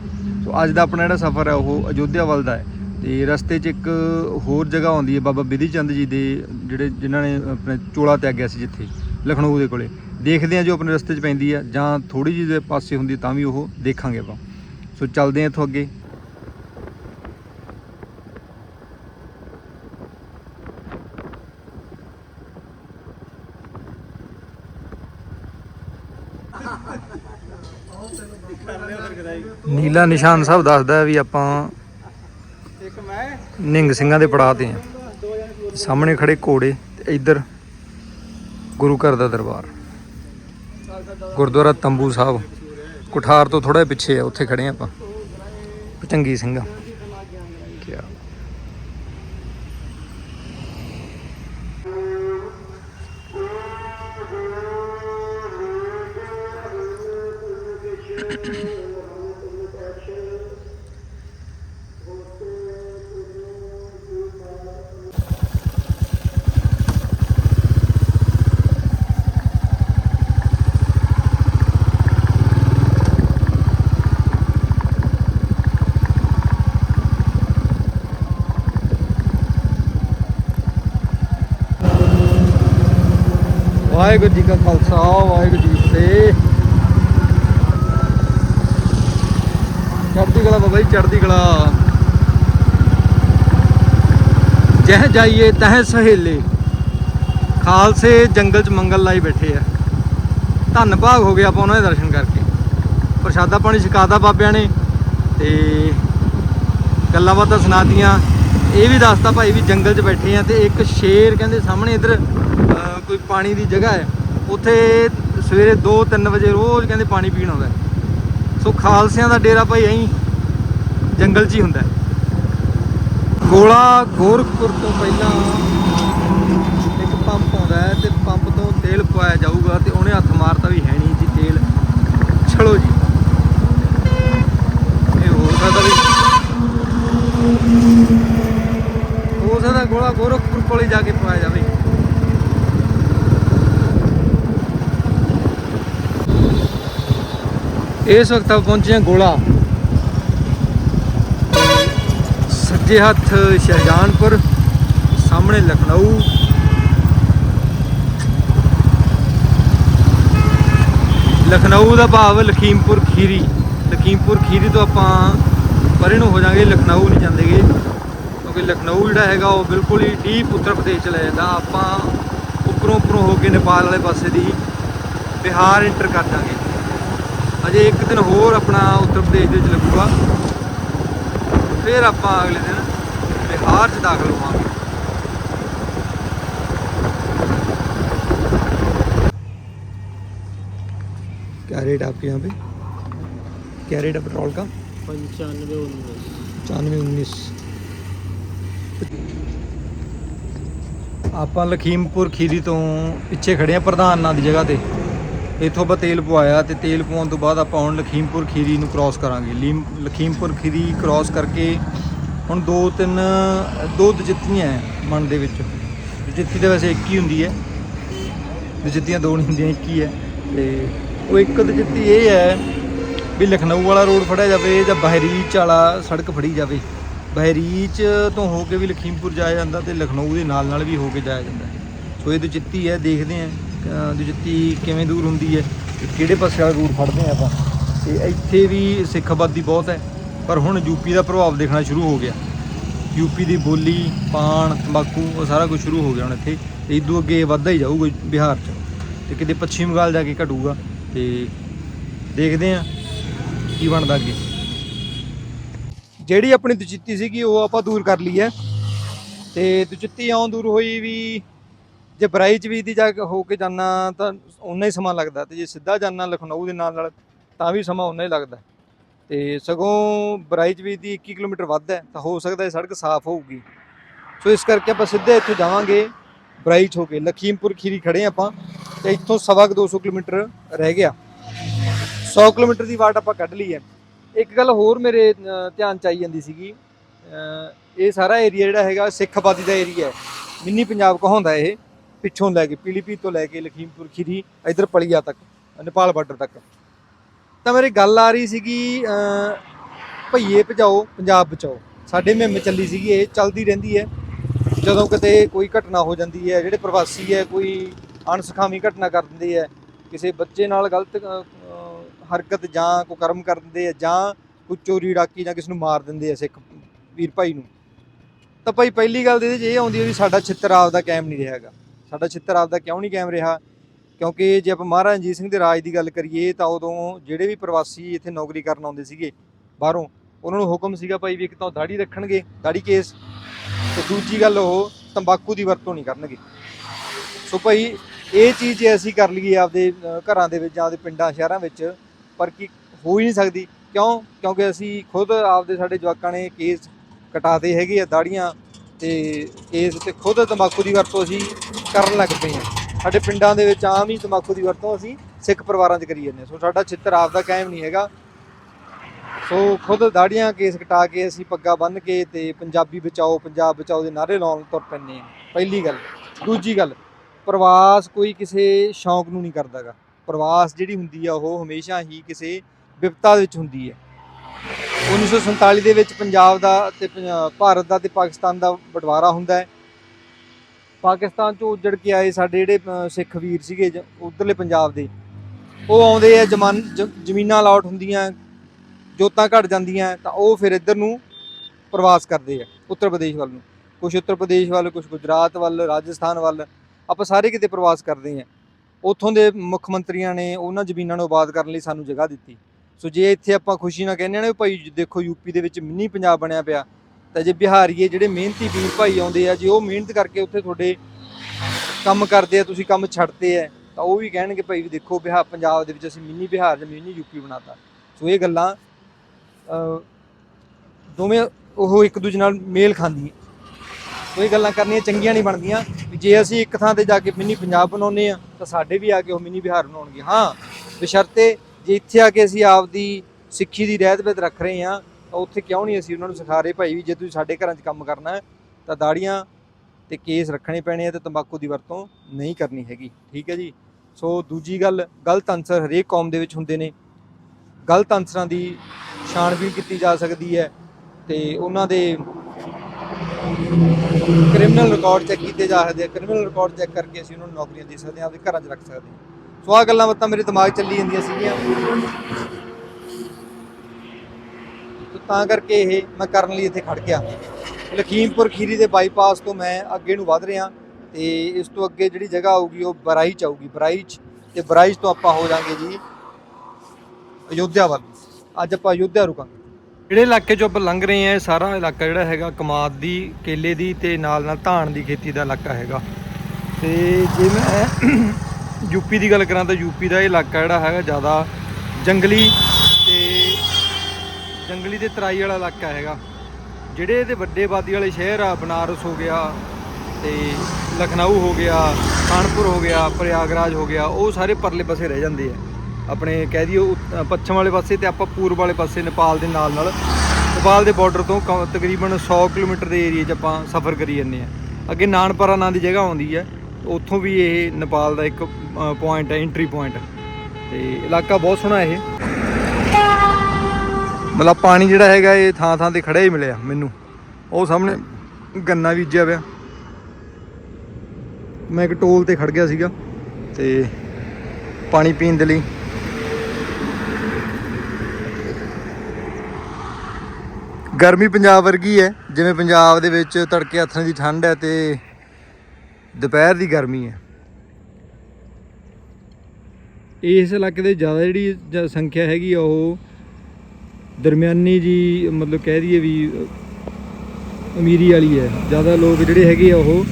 ਸੋ ਅੱਜ ਦਾ ਆਪਣਾ ਜਿਹੜਾ ਸਫ਼ਰ ਹੈ, ਉਹ ਅਯੋਧਿਆ ਵੱਲ ਦਾ ਹੈ। ਤੇ ਰਸਤੇ 'ਚ ਇੱਕ ਹੋਰ ਜਗ੍ਹਾ ਆਉਂਦੀ ਹੈ ਬਾਬਾ ਬਿਧੀ ਚੰਦ ਜੀ ਦੇ, ਜਿਹੜੇ ਜਿਨ੍ਹਾਂ ਨੇ ਆਪਣੇ ਚੋਲਾ ਤਿਆਗਿਆ ਸੀ ਜਿੱਥੇ, ਲਖਨਊ ਦੇ ਕੋਲੇ। ਦੇਖਦੇ ਆ ਜੋ ਆਪਣੇ ਰਸਤੇ 'ਚ ਪੈਂਦੀ ਆ, ਜਾਂ ਥੋੜੀ ਜਿਹੀ ਦੇ ਪਾਸੇ ਹੁੰਦੀ ਤਾਂ ਵੀ ਉਹ ਦੇਖਾਂਗੇ ਆਪਾਂ। ਸੋ ਚੱਲਦੇ ਆ ਇੱਥੋਂ ਅੱਗੇ। ਨੀਲਾ ਨਿਸ਼ਾਨ ਸਾਹਿਬ ਦੱਸਦਾ ਵੀ ਆਪਾਂ ਨਿੰਗ ਸਿੰਘਾਂ ਦੇ ਪੜਾਅ ਤੇ ਆ। ਸਾਹਮਣੇ ਖੜੇ ਘੋੜੇ ਤੇ ਇੱਧਰ ਗੁਰੂ ਘਰ ਦਾ ਦਰਬਾਰ। ਗੁਰਦੁਆਰਾ ਤੰਬੂ ਸਾਹਿਬ। ਕੁਠਾਰ ਤੋਂ ਥੋੜਾ ਪਿੱਛੇ ਆ, ਉੱਥੇ ਖੜੇ ਆ ਆਪਾਂ। ਚੰਗੀ ਸਿੰਘਾਂ। ਵਾਹਿਗੁਰੂ ਜੀ ਕਾ ਖਾਲਸਾ, ਵਾਹਿਗੁਰੂ ਜੀ ਕੀ ਫਤਿਹ। ਚੜ੍ਹਦੀ ਕਲਾ ਬਾਬਾ ਜੀ, ਚੜ੍ਹਦੀ ਕਲਾ। ਜਹ ਜਾਈਏ ਤਹ ਸਹੇਲੇ। ਖਾਲਸੇ ਜੰਗਲ ਚ ਮੰਗਲ ਲਾਈ ਬੈਠੇ ਆ। ਧੰਨ ਭਾਗ ਹੋ ਗਿਆ ਆਪਾਂ ਉਹਨਾਂ ਦੇ ਦਰਸ਼ਨ ਕਰਕੇ। ਪ੍ਰਸ਼ਾਦਾ ਪਾਣੀ ਛਕਾਤਾ ਬਾਬਿਆਂ ਨੇ ਤੇ ਗੱਲਾਂ ਬਾਤਾਂ ਸੁਣਾਤੀਆਂ। ਇਹ ਵੀ ਦੱਸਤਾ ਭਾਈ ਵੀ ਜੰਗਲ 'ਚ ਬੈਠੇ ਆ ਤੇ ਇੱਕ ਸ਼ੇਰ ਕਹਿੰਦੇ ਸਾਹਮਣੇ ਇਧਰ ਕੋਈ ਪਾਣੀ ਦੀ ਜਗ੍ਹਾ ਹੈ। ਉੱਥੇ ਸਵੇਰੇ 2-3 ਵਜੇ ਰੋਜ਼ ਕਹਿੰਦੇ ਪਾਣੀ ਪੀਣ ਆਉਂਦਾ ਸੋ ਖਾਲਸਿਆਂ ਦਾ ਡੇਰਾ ਭਾਈ ਐਂ ਜੰਗਲ 'ਚ ਹੀ ਹੁੰਦਾ ਹੈ। ਗੋਲਾ ਗੋਰਖਪੁਰ ਤੋਂ ਪਹਿਲਾਂ ਇੱਕ ਪੰਪ ਆਉਂਦਾ ਹੈ ਤੇ ਪੰਪ ਤੋਂ ਤੇਲ ਪਵਾਇਆ ਜਾਊਗਾ ਤੇ ਉਹਨੇ ਹੱਥ ਮਾਰਤਾ ਵੀ ਹੈ ਨਹੀਂ ਜੀ ਤੇਲ। ਚਲੋ ਜੀ। ਇਹ ਹੋ ਸਕਦਾ ਵੀ। ਹੋ ਸਕਦਾ ਗੋਲਾ ਗੋਰਖਪੁਰ ਕੋਲੇ ਜਾ ਕੇ ਪਵਾਇਆ ਜਾਵੇ। ਇਸ ਵਕਤ ਆਪਾਂ ਪਹੁੰਚੇ ਗੋਲਾ। ਸੱਜੇ ਹੱਥ ਸ਼ਹਿਜਾਨਪੁਰ, ਸਾਹਮਣੇ ਲਖਨਊ। ਲਖਨਊ ਦਾ ਭਾਵ ਲਖੀਮਪੁਰ ਖੀਰੀ। ਲਖੀਮਪੁਰ ਖੀਰੀ ਤੋਂ ਆਪਾਂ ਪਰੇ ਨੂੰ ਹੋ ਜਾਾਂਗੇ ਲਖਨਊ ਨਹੀਂ ਜਾਂਦੇਗੇ। ਕਿਉਂਕਿ ਲਖਨਊ ਜਿਹੜਾ ਹੈਗਾ ਉਹ ਬਿਲਕੁਲ ਹੀ ਡੀਪ ਉੱਤਰ ਪ੍ਰਦੇਸ਼ ਚ ਲੈ ਜਾਂਦਾ ਆਪਾਂ ਉੱਪਰੋਂ ਉੱਪਰੋਂ ਹੋ ਕੇ ਨੇਪਾਲ ਵਾਲੇ ਪਾਸੇ ਦੀ ਬਿਹਾਰ ਇੰਟਰ ਕਰ ਜਾਾਂਗੇ ਅਜੇ ਇੱਕ ਦਿਨ ਹੋਰ ਆਪਣਾ ਉੱਤਰ ਪ੍ਰਦੇਸ਼ ਦੇ ਵਿੱਚ ਲੱਗੂਗਾ ਫਿਰ ਆਪਾਂ ਅਗਲੇ ਦਿਨ ਬਿਹਾਰ 'ਚ ਦਾਖਲ ਹੋਵਾਂਗੇ क्या रेट है आपके यहाँ पे क्या रेट है पेट्रोल का पंचानवे उन्नीस ਪਚਾਨਵੇਂ 19 ਆਪਾਂ ਲਖੀਮਪੁਰ ਖੀਰੀ ਤੋਂ ਪਿੱਛੇ ਖੜੇ ਆ ਪ੍ਰਧਾਨ ਨਾਂ ਦੀ ਜਗ੍ਹਾ ਤੇ। ਇੱਥੋਂ ਆਪਾਂ ਤੇਲ ਪਵਾਇਆ ਤੇ ਤੇਲ ਪਵਾਉਣ ਤੋਂ ਬਾਅਦ ਆਪਾਂ ਹੁਣ ਲਖੀਮਪੁਰ ਖੀਰੀ ਨੂੰ ਕ੍ਰਾਸ ਕਰਾਂਗੇ। ਲੀਮ ਲਖੀਮਪੁਰ ਖੀਰੀ ਕ੍ਰਾਸ ਕਰਕੇ ਹੁਣ ਦੋ ਤਿੰਨ, ਦੋ ਦਜਿੱਤੀਆਂ ਮਨ ਦੇ ਵਿੱਚ। ਦਜਿੱਤੀ ਤਾਂ ਵੈਸੇ ਇੱਕ ਹੀ ਹੁੰਦੀ ਹੈ। ਦਜਿੱਤੀਆਂ ਦੋ ਨਹੀਂ ਹੁੰਦੀਆਂ, ਇੱਕ ਹੀ ਹੈ। ਤੇ ਉਹ ਇੱਕ ਦਜਿੱਤੀ ਇਹ ਹੈ ਵੀ ਲਖਨਊ ਵਾਲਾ ਰੋਡ ਫੜਿਆ ਜਾਵੇ ਜਾਂ ਬਹਿਰੀਚ ਵਾਲਾ ਸੜਕ ਫੜੀ ਜਾਵੇ। ਬਹਿਰੀਚ ਤੋਂ ਹੋ ਕੇ ਵੀ ਲਖੀਮਪੁਰ ਜਾਇਆ ਜਾਂਦਾ ਤੇ ਲਖਨਊ ਦੇ ਨਾਲ ਨਾਲ ਵੀ ਹੋ ਕੇ ਜਾਇਆ ਜਾਂਦਾ। ਸੋ ਇਹ ਦੁਚਿੱਤੀ ਹੈ, ਦੇਖਦੇ ਆਂ ਦੁਚਿੱਤੀ ਕਿਵੇਂ ਦੂਰ ਹੁੰਦੀ ਹੈ ਤੇ ਕਿਹੜੇ ਪਾਸੇ ਵਾਲਾ ਰੂਟ ਫੜਦੇ ਆ ਆਪਾਂ। ਤੇ ਇੱਥੇ ਵੀ ਸਿੱਖ ਆਬਾਦੀ ਬਹੁਤ ਹੈ, ਪਰ ਹੁਣ ਯੂਪੀ ਦਾ ਪ੍ਰਭਾਵ ਦੇਖਣਾ ਸ਼ੁਰੂ ਹੋ ਗਿਆ। ਯੂਪੀ ਦੀ ਬੋਲੀ ਪਾਨ ਤੰਬਾਕੂ, ਉਹ ਸਾਰਾ ਕੁਝ ਸ਼ੁਰੂ ਹੋ ਗਿਆ ਹੁਣ ਇੱਥੇ। ਤੇ ਇਦੋਂ ਅੱਗੇ ਵੱਧਦਾ ਹੀ ਜਾਊਗਾ ਬਿਹਾਰ 'ਚ। ਤੇ ਕਿਤੇ ਪੱਛਮੀ ਬੰਗਾਲ ਜਾ ਕੇ ਘਟੂਗਾ। ਤੇ ਦੇਖਦੇ ਆਂ ਕੀ ਬਣਦਾ ਅੱਗੇ। ਜਿਹੜੀ ਆਪਣੀ ਦੁਚਿੱਤੀ ਸੀਗੀ ਉਹ ਆਪਾਂ ਦੂਰ ਕਰ ਲਈ ਹੈ। ਤੇ ਦੁਚਿੱਤੀ ਆਉਂ ਦੂਰ ਹੋਈ ਵੀ ਜੇ ਬਰਾਈ ਚ ਵੀ ਦੀ ਜਾ ਹੋ ਕੇ ਜਾਣਾ ਤਾਂ ਉਨਾ ਹੀ ਸਮਾਂ ਲੱਗਦਾ ਤੇ ਜੇ ਸਿੱਧਾ ਜਾਣਾ ਲਖਨਊ ਦੇ ਨਾਲ ਨਾਲ ਤਾਂ ਵੀ ਸਮਾਂ ਉਨਾ ਹੀ ਲੱਗਦਾ। ਤੇ ਸਗੋਂ ਬਰਾਈ ਚ ਵੀ ਦੀ 21 ਕਿਲੋਮੀਟਰ ਵੱਧ ਹੈ ਤਾਂ ਹੋ ਸਕਦਾ ਇਹ ਸੜਕ ਸਾਫ਼ ਹੋਊਗੀ। ਸੋ ਇਸ ਕਰਕੇ ਆਪਾਂ ਸਿੱਧੇ ਇੱਥੋਂ ਜਾਵਾਂਗੇ ਬਰਾਈ ਚ ਹੋ ਕੇ। ਲਖੀਮਪੁਰ ਖੀਰੀ ਖੜੇ ਆਪਾਂ ਤੇ ਇੱਥੋਂ ਸਵਾ ਕੁ 200 ਕਿਲੋਮੀਟਰ ਰਹਿ ਗਿਆ। 100 ਕਿਲੋਮੀਟਰ ਦੀ ਵਾਟ ਆਪਾਂ ਕੱਢ ਲਈ ਹੈ। ਇੱਕ ਗੱਲ ਹੋਰ ਮੇਰੇ ਧਿਆਨ ਚ ਆਈ ਜਾਂਦੀ ਸੀਗੀ। ਇਹ ਸਾਰਾ ਏਰੀਆ ਜਿਹੜਾ ਹੈਗਾ, ਸਿੱਖ ਆਬਾਦੀ ਦਾ ਏਰੀਆ ਹੈ। ਮਿੰਨੀ ਪੰਜਾਬ ਕਹਾਉਂਦਾ ਇਹ, ਪਿੱਛੋਂ ਲੈ ਕੇ ਪੀਲੀਭੀਤ ਤੋਂ ਲੈ ਕੇ ਲਖੀਮਪੁਰ ਖੀਰੀ, ਇਧਰ ਪਲੀਆ ਤੱਕ, ਨੇਪਾਲ ਬਾਰਡਰ ਤੱਕ। ਤਾਂ ਮੇਰੀ ਗੱਲ ਆ ਰਹੀ ਸੀਗੀ ਭਈਏ ਭਜਾਓ, ਪੰਜਾਬ ਬਚਾਓ। ਸਾਡੇ ਮੁਹਿੰਮ ਚੱਲੀ ਸੀਗੀ ਇਹ, ਚੱਲਦੀ ਰਹਿੰਦੀ ਹੈ। ਜਦੋਂ ਕਿਤੇ ਕੋਈ ਘਟਨਾ ਹੋ ਜਾਂਦੀ ਹੈ, ਜਿਹੜੇ ਪ੍ਰਵਾਸੀ ਹੈ, ਕੋਈ ਅਣਸਖਾਵੀ ਘਟਨਾ ਕਰ ਦਿੰਦੇ ਹੈ, ਕਿਸੇ ਬੱਚੇ ਨਾਲ ਗਲਤ ਹਰਕਤ ਜਾਂ ਕੋਈ ਕਰਮ ਕਰ ਦਿੰਦੇ ਆ ਜਾਂ ਕੋਈ ਚੋਰੀ ਡਾਕੀ ਜਾਂ ਕਿਸ ਨੂੰ ਮਾਰ ਦਿੰਦੇ ਆ ਸਿੱਖ ਵੀਰ ਭਾਈ ਨੂੰ। ਤਾਂ ਭਾਈ ਪਹਿਲੀ ਗੱਲ ਤਾਂ ਇਹਦੇ 'ਚ ਇਹ ਆਉਂਦੀ ਹੈ ਵੀ ਸਾਡਾ ਛਿੱਤਰ ਆਪਦਾ ਕਾਇਮ ਨਹੀਂ ਰਿਹਾ ਹੈਗਾ। ਸਾਡਾ ਛਿੱਤਰ ਆਪਦਾ ਕਿਉਂ ਨਹੀਂ ਕਾਇਮ ਰਿਹਾ? ਕਿਉਂਕਿ ਜੇ ਆਪਾਂ ਮਹਾਰਾਜ ਰਣਜੀਤ ਸਿੰਘ ਦੇ ਰਾਜ ਦੀ ਗੱਲ ਕਰੀਏ ਤਾਂ ਉਦੋਂ ਜਿਹੜੇ ਵੀ ਪ੍ਰਵਾਸੀ ਇੱਥੇ ਨੌਕਰੀ ਕਰਨ ਆਉਂਦੇ ਸੀਗੇ ਬਾਹਰੋਂ, ਉਹਨਾਂ ਨੂੰ ਹੁਕਮ ਸੀਗਾ ਭਾਈ ਵੀ ਇੱਕ ਤਾਂ ਦਾੜੀ ਰੱਖਣਗੇ ਦਾੜੀ ਕੇਸ ਤੇ ਦੂਜੀ ਗੱਲ ਉਹ ਤੰਬਾਕੂ ਦੀ ਵਰਤੋਂ ਨਹੀਂ ਕਰਨਗੇ। ਸੋ ਭਾਈ ਇਹ ਚੀਜ਼ ਜੇ ਅਸੀਂ ਕਰ ਲਈਏ ਆਪਦੇ ਘਰਾਂ ਦੇ ਵਿੱਚ ਜਾਂ ਆਪਦੇ ਪਿੰਡਾਂ, ਸ਼ਹਿਰਾਂ ਵਿੱਚ ਪਰ ਕੀ ਹੋ ਹੀ ਨਹੀਂ ਸਕਦੀ। ਕਿਉਂ? ਕਿਉਂਕਿ ਅਸੀਂ ਖੁਦ ਆਪਦੇ ਸਾਡੇ ਜਵਾਕਾਂ ਨੇ ਕੇਸ ਕਟਾਦੇ ਹੈਗੇ ਆ, ਦਾੜੀਆਂ ਤੇ ਕੇਸ ਤੇ ਖੁਦ ਤੰਬਾਕੂ ਦੀ ਵਰਤੋਂ ਅਸੀਂ ਕਰਨ ਲੱਗ ਪਏ ਹਾਂ ਸਾਡੇ ਪਿੰਡਾਂ ਦੇ ਵਿੱਚ ਆਮ ਹੀ ਤੰਬਾਕੂ ਦੀ ਵਰਤੋਂ ਅਸੀਂ ਸਿੱਖ ਪਰਿਵਾਰਾਂ 'ਚ ਕਰੀ ਜਾਂਦੇ ਹਾਂ। ਸੋ ਸਾਡਾ ਚਿੱਤਰ ਆਪਦਾ ਕਾਇਮ ਨਹੀਂ ਹੈਗਾ। ਸੋ ਖੁਦ ਦਾੜੀਆਂ ਕੇਸ ਕਟਾ ਕੇ ਅਸੀਂ ਪੱਗਾ ਬੰਨ੍ਹ ਕੇ ਤੇ ਪੰਜਾਬੀ ਬਚਾਓ, ਪੰਜਾਬ ਬਚਾਓ ਦੇ ਨਾਰੇ ਲਾਉਣ ਤੁਰ ਪੈਂਦੇ ਹਾਂ। ਪਹਿਲੀ ਗੱਲ। ਦੂਜੀ ਗੱਲ, ਪ੍ਰਵਾਸ ਕੋਈ ਕਿਸੇ ਸ਼ੌਂਕ ਨੂੰ ਨਹੀਂ ਕਰਦਾਗਾ ਪ੍ਰਵਾਸ ਜਿਹੜੀ ਹੁੰਦੀ ਆ, ਉਹ ਹਮੇਸ਼ਾ ਹੀ ਕਿਸੇ ਵਿਪਤਾ ਦੇ ਵਿੱਚ ਹੁੰਦੀ ਹੈ। 1947 ਦੇ ਵਿੱਚ ਪੰਜਾਬ ਦਾ ਤੇ ਪੰਜਾ- ਭਾਰਤ ਦਾ ਤੇ ਪਾਕਿਸਤਾਨ ਦਾ ਬਟਵਾਰਾ ਹੁੰਦਾ ਹੈ। ਪਾਕਿਸਤਾਨ ਚੋਂ ਉੱਜੜ ਕੇ ਆਏ ਸਾਡੇ ਜਿਹੜੇ ਸਿੱਖ ਵੀਰ ਸੀਗੇ ਜ- ਉੱਧਰਲੇ ਪੰਜਾਬ ਦੇ, ਉਹ ਆਉਂਦੇ ਆ, ਜਮਾਨ, ਜ- ਜ਼ਮੀਨਾਂ ਅਲਾਟ ਹੁੰਦੀਆਂ, ਜੋਤਾਂ ਘਟ ਜਾਂਦੀਆਂ, ਤਾਂ ਉਹ ਫਿਰ ਇੱਧਰ ਨੂੰ ਪ੍ਰਵਾਸ ਕਰਦੇ ਆ, ਉੱਤਰ ਪ੍ਰਦੇਸ਼ ਵੱਲ ਨੂੰ। ਕੁਝ ਉੱਤਰ ਪ੍ਰਦੇਸ਼ ਵੱਲ ਕੁਝ ਗੁਜਰਾਤ ਵੱਲ, ਰਾਜਸਥਾਨ ਵੱਲ, ਆਪਾਂ ਸਾਰੇ ਕਿਤੇ ਪ੍ਰਵਾਸ ਕਰਦੇ ਆ। ਉੱਥੋਂ ਦੇ ਮੁੱਖ ਮੰਤਰੀਆਂ ਨੇ ਉਹਨਾਂ ਜ਼ਮੀਨਾਂ ਨੂੰ ਆਬਾਦ ਕਰਨ ਲਈ ਸਾਨੂੰ ਜਗ੍ਹਾ ਦਿੱਤੀ। ਸੋ ਜੇ ਇੱਥੇ ਆਪਾਂ ਖੁਸ਼ੀ ਨਾਲ ਕਹਿੰਦੇ ਆ ਨਾ ਭਾਈ ਦੇਖੋ ਯੂਪੀ ਦੇ ਵਿੱਚ ਮਿੰਨੀ ਪੰਜਾਬ ਬਣਿਆ ਪਿਆ, ਤਾਂ ਜੇ ਬਿਹਾਰੀਏ ਜਿਹੜੇ ਮਿਹਨਤੀ ਵੀਰ ਭਾਈ ਆਉਂਦੇ ਆ, ਜੇ ਉਹ ਮਿਹਨਤ ਕਰਕੇ ਉੱਥੇ ਤੁਹਾਡੇ ਕੰਮ ਕਰਦੇ ਆ, ਤੁਸੀਂ ਕੰਮ ਛੱਡਦੇ ਆ, ਤਾਂ ਉਹ ਵੀ ਕਹਿਣਗੇ ਭਾਈ ਵੀ ਦੇਖੋ ਬਿਹਾਰ ਪੰਜਾਬ ਦੇ ਵਿੱਚ ਅਸੀਂ ਮਿੰਨੀ ਬਿਹਾਰ ਜਾਂ ਮਿੰਨੀ ਯੂਪੀ ਬਣਾਤਾ। ਸੋ ਇਹ ਗੱਲਾਂ ਦੋਵੇਂ ਉਹ ਇੱਕ ਦੂਜੇ ਨਾਲ ਮੇਲ ਖਾਂਦੀਆਂ। ਸੋ ਇਹ ਗੱਲਾਂ ਕਰਨੀਆਂ ਚੰਗੀਆਂ ਨਹੀਂ ਬਣਦੀਆਂ। ਵੀ ਜੇ ਅਸੀਂ ਇੱਕ ਥਾਂ ਤੇ ਜਾ ਕੇ ਮਿੰਨੀ ਪੰਜਾਬ ਬਣਾਉਨੇ ਆ ਤਾਂ ਸਾਡੇ ਵੀ ਆ ਕੇ ਉਹ ਮਿੰਨੀ ਬਿਹਾਰ ਬਣਾਉਣਗੇ। ਹਾਂ, ਬਸ਼ਰਤੇ ਜੇ ਇੱਥੇ ਆ ਕੇ ਅਸੀਂ ਆਪਦੀ ਸਿੱਖੀ ਦੀ ਰਹਿਤ ਵਿੱਚ ਰੱਖ ਰਹੇ ਆ ਤਾਂ ਉੱਥੇ ਕਿਉਂ ਨਹੀਂ ਅਸੀਂ ਉਹਨਾਂ ਨੂੰ ਸਿਖਾ ਰਹੇ? ਭਾਈ, ਵੀ ਜੇ ਤੁਸੀਂ ਸਾਡੇ ਘਰਾਂ 'ਚ ਕੰਮ ਕਰਨਾ ਹੈ, ਤਾਂ ਦਾੜੀਆਂ ਤੇ ਕੇਸ ਰੱਖਣੇ ਪੈਣੇ ਆ ਤੇ ਤੰਬਾਕੂ ਦੀ ਵਰਤੋਂ ਨਹੀਂ ਕਰਨੀ ਹੈਗੀ। ਠੀਕ ਹੈ ਜੀ? ਸੋ ਦੂਜੀ ਗੱਲ, ਗਲਤ ਅਨਸਰ ਹਰੇਕ ਕੌਮ ਦੇ ਵਿੱਚ ਹੁੰਦੇ ਨੇ। ਗਲਤ ਅਨਸਰਾਂ ਦੀ ਛਾਣਬੀਣ ਕੀਤੀ ਜਾ ਸਕਦੀ ਹੈ ਤੇ ਉਹਨਾਂ ਦੇ ਕ੍ਰਿਮੀਨਲ ਰਿਕਾਰਡ ਚੈੱਕ ਕੀਤੇ ਜਾ ਸਕਦੇ ਆ। ਕ੍ਰਿਮੀਨਲ ਰਿਕਾਰਡ ਚੈੱਕ ਕਰਕੇ ਅਸੀਂ ਉਹਨਾਂ ਨੂੰ ਨੌਕਰੀਆਂ ਦੇ ਸਕਦੇ ਹਾਂ ਆਪਦੇ ਘਰਾਂ 'ਚ ਰੱਖ ਸਕਦੇ ਹਾਂ ਸੋ ਆਹ ਗੱਲਾਂ ਬਾਤਾਂ ਮੇਰੇ ਦਿਮਾਗ 'ਚ ਚੱਲੀ ਜਾਂਦੀਆਂ ਸੀਗੀਆਂ। ਤਾਂ ਕਰਕੇ ਇਹ ਮੈਂ ਕਰਨ ਲਈ ਇੱਥੇ ਖੜ ਗਿਆ। ਲਖੀਮਪੁਰ ਖੀਰੀ ਦੇ ਬਾਈਪਾਸ ਤੋਂ ਮੈਂ ਅੱਗੇ ਨੂੰ ਵਧ ਰਿਹਾ ਤੇ ਇਸ ਤੋਂ ਅੱਗੇ ਜਿਹੜੀ ਜਗ੍ਹਾ ਆਊਗੀ ਉਹ ਬਰਾਈਚ ਆਊਗੀ। ਬਰਾਈ ਚ ਤੇ ਬਰਾਈ ਤੋਂ ਆਪਾਂ ਹੋ ਜਾਾਂਗੇ ਜੀ ਅਯੋਧਿਆ ਵੱਲ। ਅੱਜ ਆਪਾਂ ਅਯੋਧਿਆ ਰੁਕਾਂਗੇ। ਜਿਹੜੇ ਇਲਾਕੇ 'ਚੋਂ ਆਪਾਂ ਲੰਘ ਰਹੇ ਹਾਂ? ਇਹ ਸਾਰਾ ਇਲਾਕਾ ਜਿਹੜਾ ਹੈਗਾ ਕਮਾਦ ਦੀ, ਕੇਲੇ ਦੀ ਤੇ ਨਾਲ ਨਾਲ ਧਾਨ ਦੀ ਖੇਤੀ ਦਾ ਇਲਾਕਾ ਹੈਗਾ। ਤੇ ਜੇ ਮੈਂ ਯੂਪੀ ਦੀ ਗੱਲ ਕਰਾਂ ਤਾਂ ਯੂਪੀ ਦਾ ਇਹ ਇਲਾਕਾ ਜਿਹੜਾ ਹੈਗਾ ਜ਼ਿਆਦਾ ਜੰਗਲੀ ਤੇ ਜੰਗਲੀ ਤੇ ਤਰਾਈ ਵਾਲਾ ਇਲਾਕਾ ਹੈਗਾ। ਜਿਹੜੇ ਇਹਦੇ ਵੱਡੇ ਆਬਾਦੀ ਵਾਲੇ ਸ਼ਹਿਰ ਆ, ਬਨਾਰਸ ਹੋ ਗਿਆ ਤੇ ਲਖਨਊ ਹੋ ਗਿਆ ਕਾਨਪੁਰ ਹੋ ਗਿਆ, ਪ੍ਰਯਾਗਰਾਜ ਹੋ ਗਿਆ, ਉਹ ਸਾਰੇ ਪਰਲੇ ਪਾਸੇ ਰਹਿ ਜਾਂਦੇ ਆ। ਆਪਣੇ ਕਹਿ ਦਈਏ ਉਤ- ਪੱਛਮ ਵਾਲੇ ਪਾਸੇ ਤੇ ਆਪਾਂ ਪੂਰਬ ਵਾਲੇ ਪਾਸੇ, ਨੇਪਾਲ ਦੇ ਨਾਲ ਨਾਲ। ਨੇਪਾਲ ਦੇ ਬਾਰਡਰ ਤੋਂ ਕ- ਤਕਰੀਬਨ 100 ਕਿਲੋਮੀਟਰ ਦੇ ਏਰੀਆ 'ਚ ਆਪਾਂ ਸਫ਼ਰ ਕਰੀ ਜੰਨੇ ਆ ਅੱਗੇ ਨਾਨਪਰਾ ਨਾਂ ਦੀ ਜਗ੍ਹਾ ਆਉਂਦੀ ਹੈ। ਉੱਥੋਂ ਵੀ ਇਹ ਨੇਪਾਲ ਦਾ ਇੱਕ ਪੁਆਇੰਟ ਹੈ ਐਂਟਰੀ ਪੁਆਇੰਟ ਤੇ ਇਲਾਕਾ ਬਹੁਤ ਸੋਹਣਾ ਇਹ। ਮਤਲਬ ਪਾਣੀ ਜਿਹੜਾ ਹੈਗਾ, ਇਹ ਥਾਂ ਥਾਂ ਤੇ ਖੜਾ ਹੀ ਮਿਲਿਆ ਮੈਨੂੰ। ਉਹ ਸਾਹਮਣੇ ਗੰਨਾ ਬੀਜਿਆ ਪਿਆ। ਮੈਂ ਇੱਕ ਟੋਲ ਤੇ ਖੜ ਗਿਆ ਸੀਗਾ। ਤੇ ਪਾਣੀ ਪੀਣ ਦੇ ਲਈ ਗਰਮੀ ਪੰਜਾਬ ਵਰਗੀ ਹੈ। ਜਿਵੇਂ ਪੰਜਾਬ ਦੇ ਵਿੱਚ ਤੜਕੇ ਹੱਥਾਂ ਦੀ ਠੰਡ ਹੈ ਤੇ ਦੁਪਹਿਰ ਦੀ ਗਰਮੀ ਹੈ। ਇਸ ਇਲਾਕੇ ਦੇ ਜ਼ਿਆਦਾ ਜਿਹੜੀ ਜ- ਸੰਖਿਆ ਹੈਗੀ ਆ ਉਹ ਦਰਮਿਆਨੀ ਜੀ ਮਤਲਬ ਕਹਿ ਦਈਏ ਵੀ ਅਮੀਰੀ ਵਾਲੀ ਹੈ। ਜ਼ਿਆਦਾ ਲੋਕ ਜਿਹੜੇ ਹੈਗੇ ਆ ਉਹ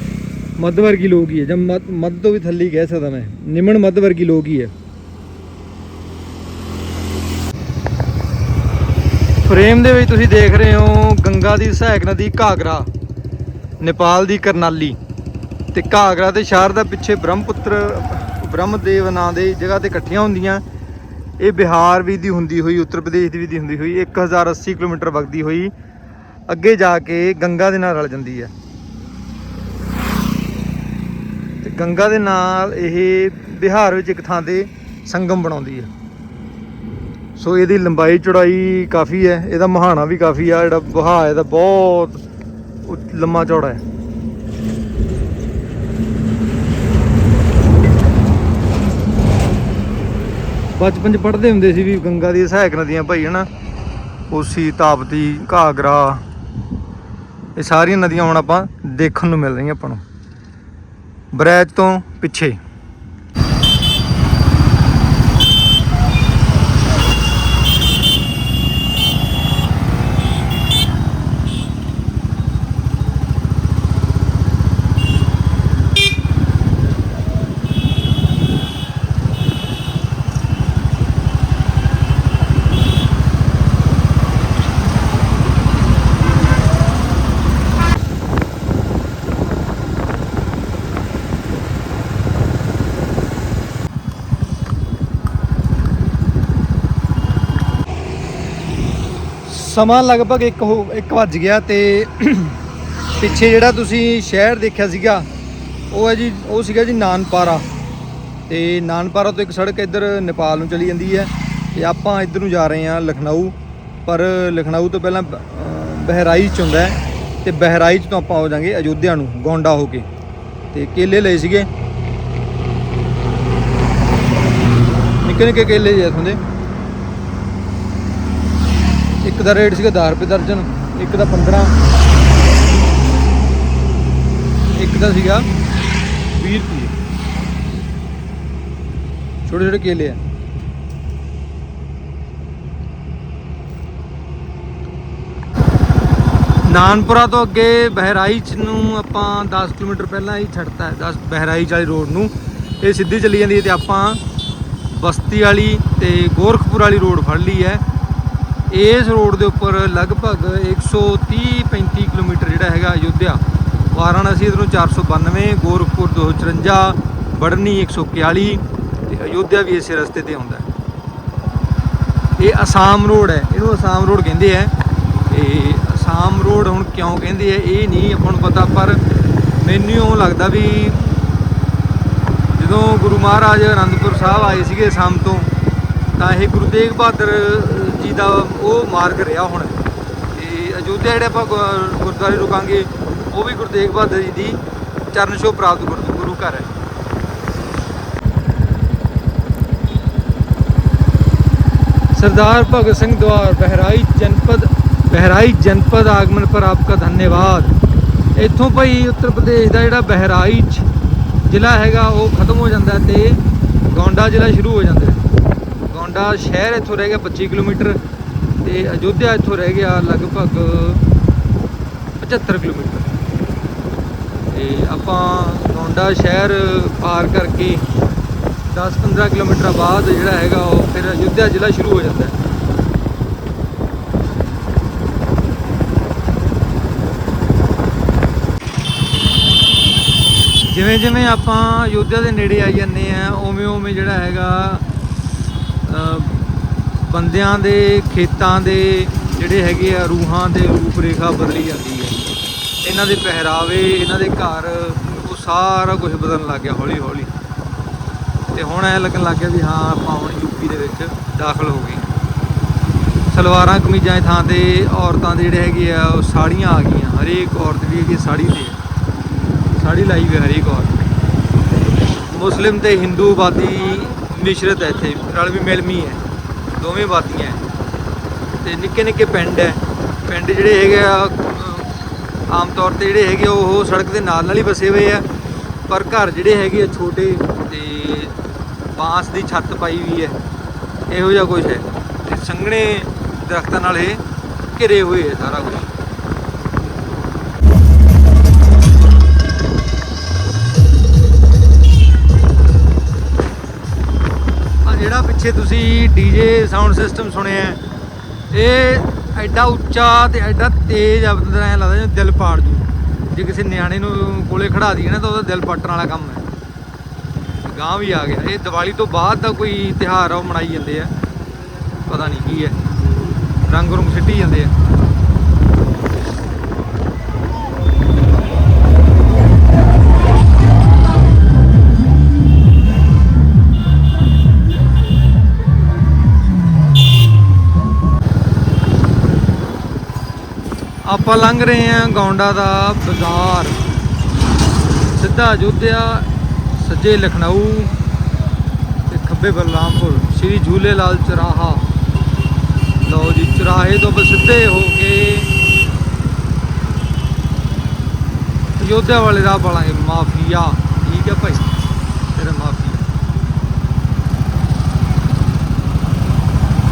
ਮੱਧ ਵਰਗੀ ਲੋਕ ਹੀ ਹੈ। ਜਾਂ ਮੱਧ ਮੱਧ ਤੋਂ ਵੀ ਥੱਲੇ ਹੀ ਕਹਿ ਸਕਦਾ ਮੈਂ। ਨਿਮਨ ਮੱਧ ਵਰਗੀ ਲੋਕ ਹੀ ਹੈ। ਫਰੇਮ ਦੇ ਵਿੱਚ ਤੁਸੀਂ ਦੇਖ ਰਹੇ ਹੋ ਗੰਗਾ ਦੀ ਸਹਾਇਕ ਨਦੀ ਘਾਗਰਾ, ਨੇਪਾਲ ਦੀ ਕਰਨਾਲੀ ਤੇ ਘਾਗਰਾ ਤੇ ਦਾ ਪਿੱਛੇ ਬ੍ਰਹਮਪੁੱਤਰ, ਬ੍ਰਹਮਦੇਵ ਨਾਂ ਦੇ ਜਗ੍ਹਾ ਤੇ ਇਕੱਠੀਆਂ ਹੁੰਦੀਆਂ। ਇਹ ਬਿਹਾਰ ਵੀ ਦੀ ਹੁੰਦੀ ਹੋਈ, ਉੱਤਰ ਪ੍ਰਦੇਸ਼ ਦੀ ਵੀ ਦੀ ਹੁੰਦੀ ਹੋਈ 1080 ਕਿਲੋਮੀਟਰ ਵਗਦੀ ਹੋਈ। ਅੱਗੇ ਜਾ ਕੇ ਗੰਗਾ ਦੇ ਨਾਲ ਰਲ ਜਾਂਦੀ ਹੈ। ਤੇ ਗੰਗਾ ਦੇ ਨਾਲ ਇਹ ਬਿਹਾਰ ਵਿੱਚ ਇੱਕ ਥਾਂ ਤੇ ਸੰਗਮ ਬਣਾਉਂਦੀ ਹੈ। ਸੋ ਇਹਦੀ ਲੰਬਾਈ ਚੌੜਾਈ ਕਾਫੀ ਹੈ, ਇਹਦਾ ਮਹਾਨਾ ਵੀ ਕਾਫੀ ਆ, ਜਿਹੜਾ ਵਹਾਅ ਇਹਦਾ ਬਹੁਤ ਲੰਮਾ ਚੌੜਾ ਹੈ। ਬਚਪਨ ਚ ਪੜ੍ਹਦੇ ਹੁੰਦੇ ਸੀ ਵੀ ਗੰਗਾ ਦੀ ਸਹਾਇਕ ਨਦੀਆਂ ਭਾਈ, ਹਨਾ? ਕੋਸੀ ਤਾਪਤੀ, ਘਾਗਰਾ, ਇਹ ਸਾਰੀਆਂ ਨਦੀਆਂ ਹੁਣ ਆਪਾਂ ਦੇਖਣ ਨੂੰ ਮਿਲ ਰਹੀਆਂ ਆਪਾਂ ਨੂੰ। ਬਰੈਜ ਤੋਂ ਪਿੱਛੇ। ਸਮਾਂ ਲਗਭਗ 1 ਹੋ 1 ਵੱਜ ਗਿਆ ਤੇ ਪਿੱਛੇ ਜਿਹੜਾ ਤੁਸੀਂ ਸ਼ਹਿਰ ਦੇਖਿਆ ਸੀਗਾ, ਉਹ ਹੈ ਜੀ, ਉਹ ਸੀਗਾ ਜੀ ਨਾਨਪਾਰਾ। ਤੇ ਨਾਨਪਾਰਾ ਤੋਂ ਇੱਕ ਸੜਕ ਇੱਧਰ ਨੇਪਾਲ ਨੂੰ ਚਲੀ ਜਾਂਦੀ ਹੈ ਤੇ ਆਪਾਂ ਇੱਧਰ ਨੂੰ ਜਾ ਰਹੇ ਹਾਂ ਲਖਨਊ। ਪਰ ਲਖਨਊ ਤੋਂ ਪਹਿਲਾਂ ਬ- ਅਹ, ਬਹਿਰਾਈਚ ਹੁੰਦਾ ਹੈ ਤੇ ਬਹਿਰਾਈਚ ਤੋਂ ਆਪਾਂ ਹੋ ਜਾਾਂਗੇ ਅਯੋਧਿਆ ਨੂੰ, ਗੋਂਡਾ ਹੋ ਕੇ। ਤੇ ਕੇਲੇ ਲਏ ਸੀਗੇ। ਨਿੱਕੇ ਨਿੱਕੇ ਕੇਲੇ ਜਿਹੇ ਇੱਥੋਂ ਦੇ ਇੱਕ ਦਾ ਰੇਟ ਸੀਗਾ 10 ਰੁਪਏ ਦਰਜਨ, ਇੱਕ ਦਾ 15 ਇੱਕ ਦਾ ਸੀਗਾ 20 ਰੁਪਏ। ਛੋਟੇ ਛੋਟੇ ਕੇਲੇ ਆ। ਨਾਨਪੁਰਾ ਤੋਂ ਅੱਗੇ ਬਹਿਰਾਈਚ ਨੂੰ ਆਪਾਂ 10 ਕਿਲੋਮੀਟਰ ਪਹਿਲਾਂ ਹੀ ਛੱਡਤਾ ਹੈ 10 ਬਹਿਰਾਈਚ ਵਾਲੀ ਰੋਡ ਨੂੰ। ਇਹ ਸਿੱਧੀ ਚੱਲੀ ਜਾਂਦੀ ਹੈ ਤੇ ਆਪਾਂ ਬਸਤੀ ਵਾਲੀ ਤੇ ਗੋਰਖਪੁਰ ਵਾਲੀ ਰੋਡ ਫੜ ਲਈ ਹੈ। ਇਸ ਰੋਡ ਦੇ ਉੱਪਰ ਲਗਭਗ 130 35 ਕਿਲੋਮੀਟਰ ਜਿਹੜਾ ਹੈਗਾ ਅਯੁੱਧਿਆ। ਵਾਰਾਣਸੀ ਇਧਰੋਂ 492 ਗੋਰਖਪੁਰ 254 ਬੜਨੀ 141 ਤੇ ਅਯੁੱਧਿਆ ਵੀ ਇਸੇ ਰਸਤੇ ਤੇ ਆਉਂਦਾ ਇਹ ਅਸਾਮ ਰੋਡ ਹੈ। ਇਹਨੂੰ ਅਸਾਮ ਰੋਡ ਕਹਿੰਦੇ ਆ ਤੇ ਅਸਾਮ ਰੋਡ ਹੁਣ ਕਿਉਂ ਕਹਿੰਦੇ ਆ ਇਹ ਨਹੀਂ ਆਪਾਂ ਨੂੰ ਪਤਾ, ਪਰ ਮੈਨੂੰ ਲੱਗਦਾ ਵੀ ਜਦੋਂ ਗੁਰੂ ਮਹਾਰਾਜ ਅਨੰਦਪੁਰ ਸਾਹਿਬ ਆਏ ਸੀਗੇ ਅਸਾਮ ਤੋਂ, ਤਾਂ ਇਹ ਗੁਰੂ ਤੇਗ ਬਹਾਦਰ ਦਾ ਉਹ ਮਾਰਗ ਰਿਹਾ ਹੁਣ ਤੇ ਅਯੋਧਿਆ ਜਿਹੜੇ ਆਪਾਂ ਗੁ- ਗੁਰਦੁਆਰੇ ਰੁਕਾਂਗੇ ਉਹ ਵੀ ਗੁਰੂ ਤੇਗ ਬਹਾਦਰ ਜੀ ਦੀ ਚਰਨ ਛੋਹ ਪ੍ਰਾਪਤ ਗੁਰੂ ਗੁਰੂ ਘਰ ਹੈ सरदार भगत सिंह द्वार बहराइच जनपद बहराइच जनपद आगमन पर आपका धन्यवाद ਇੱਥੋਂ ਭਾਈ ਉੱਤਰ ਪ੍ਰਦੇਸ਼ ਦਾ ਜਿਹੜਾ ਬਹਿਰਾਈਚ ਜ਼ਿਲ੍ਹਾ ਹੈਗਾ ਉਹ ਖਤਮ ਹੋ ਜਾਂਦਾ ਤੇ ਗੌਂਡਾ ਜ਼ਿਲ੍ਹਾ ਸ਼ੁਰੂ ਹੋ ਜਾਂਦਾ ਹੈ। ਸ਼ਹਿਰ ਇੱਥੋਂ ਰਹਿ ਗਿਆ 25 ਕਿਲੋਮੀਟਰ ਤੇ ਅਯੋਧਿਆ ਇੱਥੋਂ ਰਹਿ ਗਿਆ ਲਗਭਗ 75 ਕਿਲੋਮੀਟਰ ਤੇ ਆਪਾਂ ਗੌਂਡਾ ਸ਼ਹਿਰ ਪਾਰ ਕਰਕੇ 10-15 ਕਿਲੋਮੀਟਰ ਬਾਅਦ ਜਿਹੜਾ ਹੈਗਾ ਉਹ ਫਿਰ ਅਯੁੱਧਿਆ ਜ਼ਿਲ੍ਹਾ ਸ਼ੁਰੂ ਹੋ ਜਾਂਦਾ ਹੈ ਜਿਵੇਂ ਜਿਵੇਂ ਆਪਾਂ ਅਯੁੱਧਿਆ ਦੇ ਨੇੜੇ ਆਈ ਜਾਂਦੇ ਆ ਉਵੇਂ ਉਵੇਂ ਜਿਹੜਾ ਹੈਗਾ ਬੰਦਿਆਂ ਦੇ, ਖੇਤਾਂ ਦੇ ਜਿਹੜੇ ਹੈਗੇ ਆ, ਰੂਹਾਂ ਦੇ ਰੂਪ ਰੇਖਾ ਬਦਲੀ ਜਾਂਦੀ ਹੈ। ਇਹਨਾਂ ਦੇ ਪਹਿਰਾਵੇ, ਇਹਨਾਂ ਦੇ ਘਰ, ਉਹ ਸਾਰਾ ਕੁਝ ਬਦਲਣ ਲੱਗ ਗਿਆ ਹੌਲੀ ਹੌਲੀ ਤੇ ਹੁਣ ਐ ਲੱਗਣ ਲੱਗ ਗਿਆ ਵੀ ਹਾਂ, ਆਪਾਂ ਹੁਣ ਯੂਪੀ ਦੇ ਵਿੱਚ ਦਾਖਲ ਹੋ ਗਏ। ਸਲਵਾਰਾਂ, ਕਮੀਜ਼ਾਂ ਦੀ ਥਾਂ ਤੇ ਔਰਤਾਂ ਦੇ ਜਿਹੜੇ ਹੈਗੇ ਆ, ਉਹ ਸਾੜੀਆਂ ਆ ਗਈਆਂ। ਹਰੇਕ ਔਰਤ ਦੀ ਹੈਗੀ ਸਾੜੀ ਤੇ। ਹੈ। ਸਾੜੀ ਲਾਈ ਹੋਈ ਹਰੇਕ ਔਰਤ ਮੁਸਲਿਮ ਤੇ ਹਿੰਦੂ ਆਬਾਦੀ ਮਿਸ਼ਰਤ ਹੈ ਇੱਥੇ ਰਲ ਵੀ ਮਿਲਮੀ ਹੈ ਦੋਵੇਂ ਬਾਦੀਆਂ ਹੈ। ਤੇ ਨਿੱਕੇ ਨਿੱਕੇ ਪਿੰਡ ਹੈ ਪਿੰਡ ਜਿਹੜੇ ਹੈਗੇ ਆ ਆਮ ਤੌਰ ਤੇ ਜਿਹੜੇ ਹੈਗੇ ਆ, ਉਹ ਸੜਕ ਦੇ ਨਾਲ ਨਾਲ ਹੀ ਵਸੇ ਹੋਏ ਆ। ਪਰ ਘਰ ਜਿਹੜੇ ਹੈਗੇ ਆ ਛੋਟੇ ਤੇ ਬਾਂਸ ਦੀ ਛੱਤ ਪਾਈ ਹੋਈ ਹੈ ਇਹੋ ਜਿਹਾ ਕੁਝ ਹੈ। ਤੇ ਸੰਘਣੇ ਦਰਖਤਾਂ ਨਾਲ ਇਹ ਘਿਰੇ ਹੋਏ ਹੈ ਸਾਰਾ ਕੁਝ ਪਿੱਛੇ ਤੁਸੀਂ ਡੀਜੇ ਸਾਊਂਡ ਸਿਸਟਮ ਸੁਣਿਆ ਇਹ ਐਡਾ ਉੱਚਾ ਤੇ ਐਡਾ ਤੇਜ਼ ਆ ਬੰਦਾ ਐਂ ਲੱਗਦਾ ਜਿਵੇਂ ਦਿਲ ਪਾੜ ਜੂ। ਜੇ ਕਿਸੇ ਨਿਆਣੇ ਨੂੰ ਕੋਲੇ ਖੜਾ ਦਈਏ ਨਾ ਤਾਂ ਉਹਦਾ ਦਿਲ ਪਾਟਣ ਵਾਲਾ ਕੰਮ ਹੈ। ਗਾਂ ਵੀ ਆ ਗਿਆ। ਇਹ ਦੀਵਾਲੀ ਤੋਂ ਬਾਅਦ ਦਾ ਕੋਈ ਤਿਉਹਾਰ ਆ, ਉਹ ਮਨਾਈ ਜਾਂਦੇ ਆ। ਪਤਾ ਨਹੀਂ ਕੀ ਹੈ। ਰੰਗ ਰੁੰਗ ਸਿੱਟੀ ਜਾਂਦੇ ਆ। ਆਪਾਂ ਲੰਘ ਰਹੇ ਹਾਂ ਗੌਂਡਾ ਦਾ ਬਾਜ਼ਾਰ। ਸਿੱਧਾ ਅਯੁੱਧਿਆ, ਸੱਜੇ ਲਖਨਊ ਤੇ ਖੱਬੇ ਬਲਰਾਮਪੁਰ। ਸ਼੍ਰੀ ਝੂਲੇ ਲਾਲ ਚਰਾਹਾ। ਲਓ ਜੀ, ਚਰਾਹੇ ਤੋਂ ਸਿੱਧੇ ਹੋ ਕੇ ਅਯੋਧਿਆ ਵਾਲੇ ਰਾਹ ਪਾਲਾਂਗੇ। ਮਾਫੀਆ। ਠੀਕ ਹੈ ਭਾਈ? ਤੇਰਾ ਮਾਫੀਆ।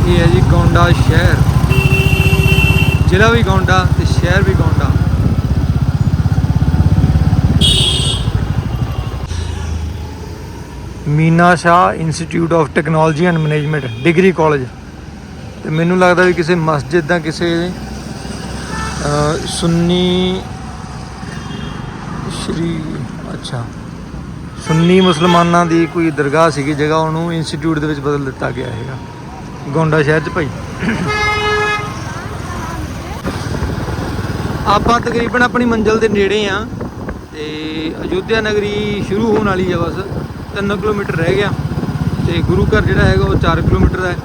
ਇਹ ਹੈ ਜੀ ਗੌਂਡਾ ਸ਼ਹਿਰ। ਜ਼ਿਲ੍ਹਾ ਵੀ ਗੌਂਡਾ ਤੇ ਸ਼ਹਿਰ ਵੀ Gonda Meena Shah institute of technology and management degree college ਤੇ ਮੈਨੂੰ ਲੱਗਦਾ ਵੀ ਕਿਸੇ ਮਸਜਿਦ ਦਾ ਕਿਸੇ ਅਹ, ਸੁੰਨੀ ਸ਼੍ਰੀ ਅੱਛਾ। ਸੁੰਨੀ ਮੁਸਲਮਾਨਾਂ ਦੀ ਕੋਈ ਦਰਗਾਹ ਸੀਗੀ ਜਗ੍ਹਾ ਉਹਨੂੰ ਇੰਸਟੀਚਿਊਟ ਦੇ ਵਿੱਚ ਬਦਲ ਦਿੱਤਾ ਗਿਆ ਹੈਗਾ। ਗੌਂਡਾ ਸ਼ਹਿਰ 'ਚ ਭਾਈ। ਆਪਾਂ ਤਕਰੀਬਨ ਆਪਣੀ ਮੰਜ਼ਿਲ ਦੇ ਨੇੜੇ ਆ ਤੇ ਅਯੁੱਧਿਆ ਨਗਰੀ ਸ਼ੁਰੂ ਹੋਣ ਵਾਲੀ ਹੈ ਬਸ 3 ਕਿਲੋਮੀਟਰ ਰਹਿ ਗਿਆ ਤੇ ਗੁਰੂ ਘਰ ਜਿਹੜਾ ਹੈਗਾ ਉਹ 4 ਕਿਲੋਮੀਟਰ ਹੈ।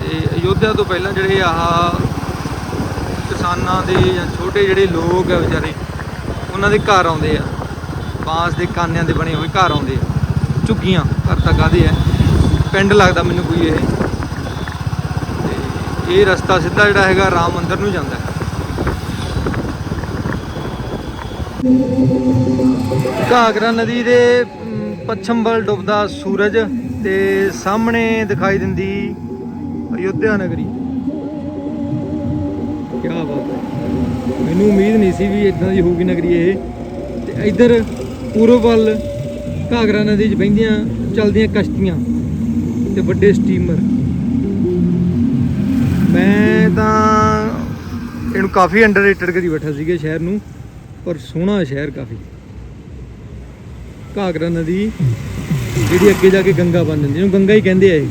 ਤੇ ਅਯੁੱਧਿਆ ਤੋਂ ਪਹਿਲਾਂ ਜਿਹੜੇ ਆਹ ਕਿਸਾਨਾਂ ਦੇ ਜਾਂ ਛੋਟੇ ਜਿਹੜੇ ਲੋਕ ਆ ਵਿਚਾਰੇ, ਉਹਨਾਂ ਦੇ ਘਰ ਆਉਂਦੇ ਆ। ਬਾਂਸ ਦੇ ਕਾਨਿਆਂ ਦੇ ਬਣੇ ਹੋਏ ਘਰ ਆਉਂਦੇ ਆ। ਝੁੱਗੀਆਂ, ਘਰ ਤਾਂ ਕਾਹਦੇ ਆ। ਪਿੰਡ ਲੱਗਦਾ ਮੈਨੂੰ ਕੋਈ ਇਹ। ਤੇ ਇਹ ਰਸਤਾ ਸਿੱਧਾ ਜਿਹੜਾ ਹੈਗਾ ਰਾਮ ਮੰਦਿਰ ਨੂੰ ਜਾਂਦਾ ਹੈ। ਘਾਗਰਾ ਨਦੀ ਦੇ ਪੱਛਮ ਵੱਲ ਡੁੱਬਦਾ ਸੂਰਜ ਤੇ ਸਾਹਮਣੇ ਦਿਖਾਈ ਦਿੰਦੀ ਅਯੁੱਧਿਆ ਨਗਰੀ। ਕੀ ਬਾਤ ਹੈ। ਮੈਨੂੰ ਉਮੀਦ ਨਹੀਂ ਸੀ ਵੀ ਇਦਾਂ ਦੀ ਹੋਊਗੀ ਨਗਰੀ ਇਹ। ਤੇ ਇੱਧਰ ਪੂਰਬ ਵੱਲ ਘਾਗਰਾ ਨਦੀ 'ਚ ਬਹਿੰਦੀਆਂ, ਚਲਦੀਆਂ ਕਸ਼ਤੀਆਂ ਤੇ ਵੱਡੇ ਸਟੀਮਰ ਮੈਂ ਤਾਂ ਇਹਨੂੰ ਕਾਫੀ ਅੰਡਰਰੇਟਡ ਕਰੀ ਬੈਠਾ ਸੀਗਾ ਸ਼ਹਿਰ ਨੂੰ। ਪਰ ਸੋਹਣਾ ਸ਼ਹਿਰ ਕਾਫੀ। ਘਾਗਰਾ ਨਦੀ, ਜਿਹੜੀ ਅੱਗੇ ਜਾ ਕੇ ਗੰਗਾ ਬਣ ਜਾਂਦੀ ਜਿਹਨੂੰ ਗੰਗਾ ਹੀ ਕਹਿੰਦੇ ਆ ਇਹ।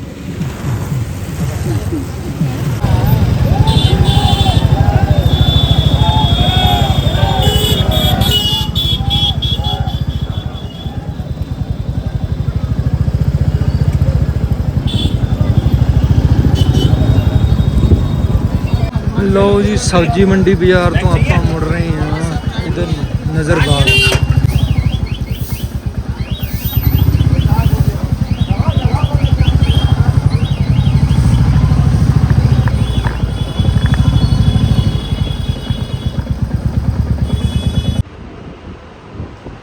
ਲਓ ਜੀ, ਸਬਜ਼ੀ ਮੰਡੀ ਬਾਜ਼ਾਰ ਤੋਂ ਆਪਾਂ ਨਜ਼ਰ ਬਾਗ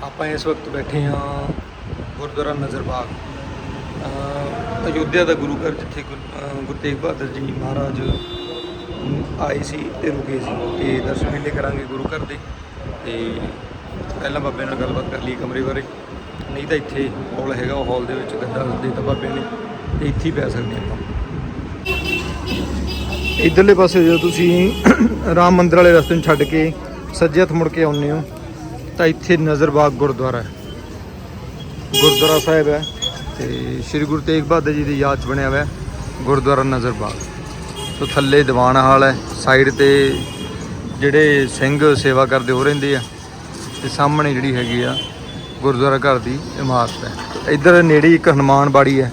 ਆਪਾਂ ਇਸ ਵਕਤ ਬੈਠੇ ਹਾਂ ਗੁਰਦੁਆਰਾ ਨਜ਼ਰ ਬਾਗ। ਅਹ ਅਯੁੱਧਿਆ ਦਾ ਗੁਰੂ ਘਰ ਜਿੱਥੇ ਗੁਰ- ਗੁਰੂ ਤੇਗ ਬਹਾਦਰ ਜੀ ਮਹਾਰਾਜ ਆਏ ਸੀ ਤੇ ਰੁਕੇ ਸੀ। ਤੇ ਦਰਸ਼ਨ ਮੇਲੇ ਕਰਾਂਗੇ ਗੁਰੂ ਘਰ ਦੇ। ਤੇ ਪਹਿਲਾਂ ਬਾਬੇ ਨਾਲ ਗੱਲਬਾਤ ਕਰ ਲਈ ਕਮਰੇ ਬਾਰੇ। ਨਹੀਂ ਤਾਂ ਇੱਥੇ ਹਾਲ ਹੈਗਾ, ਉਹ ਹਾਲ ਦੇ ਵਿੱਚ ਗੱਦਾ ਦੇ ਤਾਂ ਬਾਬੇ ਨੇ ਤੇ ਇੱਥੇ ਹੀ ਪੈ ਸਕਦੇ ਆਪਾਂ। ਇਧਰਲੇ ਪਾਸੇ ਜਦੋਂ ਤੁਸੀਂ ਰਾਮ ਮੰਦਿਰ ਵਾਲੇ ਰਸਤੇ ਨੂੰ ਛੱਡ ਕੇ ਸੱਜੇ ਹੱਥ ਮੁੜ ਕੇ ਆਉਂਦੇ ਹੋ, ਤਾਂ ਇੱਥੇ ਨਜ਼ਰ ਬਾਗ ਗੁਰਦੁਆਰਾ ਹੈ। ਗੁਰਦੁਆਰਾ ਸਾਹਿਬ ਹੈ ਤੇ ਸ੍ਰੀ ਗੁਰੂ ਤੇਗ ਬਹਾਦਰ ਜੀ ਦੀ ਯਾਦ 'ਚ ਬਣਿਆ ਹੋਇਆ ਗੁਰਦੁਆਰਾ ਨਜ਼ਰ ਬਾਗ। ਤੋਂ ਥੱਲੇ ਦੀਵਾਨ ਹਾਲ ਹੈ, ਸਾਈਡ ਤੇ ਜਿਹੜੇ ਸਿੰਘ ਸੇਵਾ ਕਰਦੇ ਹੋ ਰਹਿੰਦੇ ਆ, ਤੇ ਸਾਹਮਣੇ ਜਿਹੜੀ ਹੈਗੀ ਆ ਗੁਰਦੁਆਰਾ ਘਰ ਦੀ ਇਮਾਰਤ ਹੈ। ਇੱਧਰ ਨੇੜੇ ਇੱਕ ਹਨੂਮਾਨ ਬਾੜੀ ਹੈ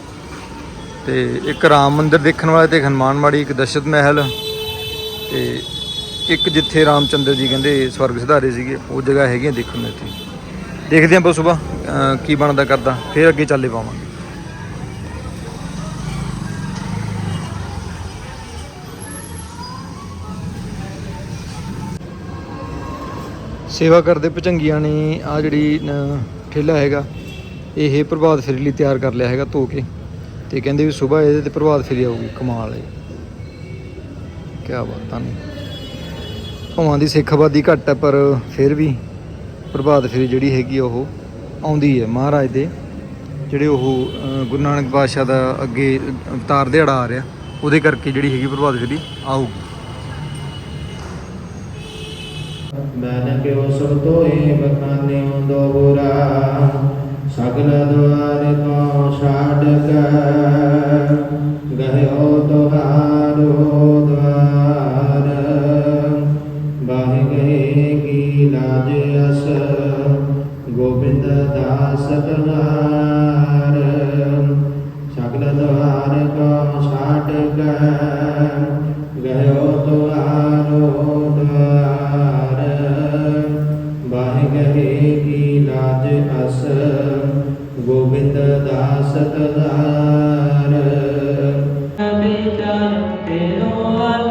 ਤੇ ਇੱਕ ਰਾਮ ਮੰਦਿਰ ਦੇਖਣ ਵਾਲਾ ਤੇ ਇੱਕ ਹਨੂਮਾਨ ਬਾੜੀ, ਇੱਕ ਦਸ਼ਰਥ ਮਹਿਲ ਤੇ ਇੱਕ ਜਿੱਥੇ ਰਾਮਚੰਦਰ ਜੀ ਕਹਿੰਦੇ ਸਵਰਗ ਸਿਧਾਰੇ ਸੀਗੇ, ਉਹ ਜਗ੍ਹਾ ਹੈਗੀਆਂ ਦੇਖਣ ਨੂੰ ਇੱਥੇ। ਦੇਖਦੇ ਆਂ ਬਸ ਸਵੇਰ ਕੀ ਬਣਦਾ ਕਰਦਾ, ਫਿਰ ਅੱਗੇ ਚੱਲੇ ਪਾਵਾਂਗੇ। ਸੇਵਾ ਕਰਦੇ ਭਚੰਗੀਆਂ ਨੇ ਆ ਜਿਹੜੀ ਠੇਲਾ ਹੈਗਾ, ਇਹ ਪ੍ਰਭਾਤ ਫੇਰੀ ਲਈ ਤਿਆਰ ਕਰ ਲਿਆ ਹੈਗਾ ਧੋ ਕੇ ਤੇ ਕਹਿੰਦੇ ਵੀ ਸਵੇਰ ਇਹਦੇ ਤੇ ਪ੍ਰਭਾਤ ਫੇਰੀ ਆਊਗੀ, ਕਮਾਲ ਹੈ। ਕੀ ਬਾਤਾਂ ਨੇ। ਭਾਵਾਂ ਦੀ ਸਿੱਖ ਆਬਾਦੀ ਘੱਟ ਹੈ, ਪਰ ਫਿਰ ਵੀ ਪ੍ਰਭਾਤ ਫੇਰੀ ਜਿਹੜੀ ਹੈਗੀ ਉਹ ਆਉਂਦੀ ਹੈ। ਮਹਾਰਾਜ ਦੇ ਜਿਹੜੇ ਉਹ ਗੁਰੂ ਨਾਨਕ ਪਾਤਸ਼ਾਹ ਦਾ ਅੱਗੇ ਅਵਤਾਰ ਦਿਹਾੜਾ ਆ ਰਿਹਾ, ਉਹਦੇ ਕਰਕੇ ਜਿਹੜੀ ਹੈਗੀ ਪ੍ਰਭਾਤ ਫੇਰੀ ਆਊਗੀ। ਮਨ ਕਿਉ ਸਭ ਤੋਏ ਬਖਾਨਿਓ ਦੋਹਰਾ ਸਗਲ ਦੁਆਰ ਕੋ ਛਾੜ ਕੇ ਗਹਿਓ ਤੁਹਾਰੋ ਦਵਾਰ ਬਾਹਿ ਗਏ ਕੀ ਲਾਜ ਅਸ ਗੋਬਿੰਦ ਦਾਸ ਕਨਾਰ ਸਗਲ ਦੁਆਰ ਕੋ ਛਾੜ ਕੇ ਗੋਬਿੰਦ ਦਾਸ ਤਦਾਰ ਵਿਚਾਰ ਤੇਰੋ ਅਲਖ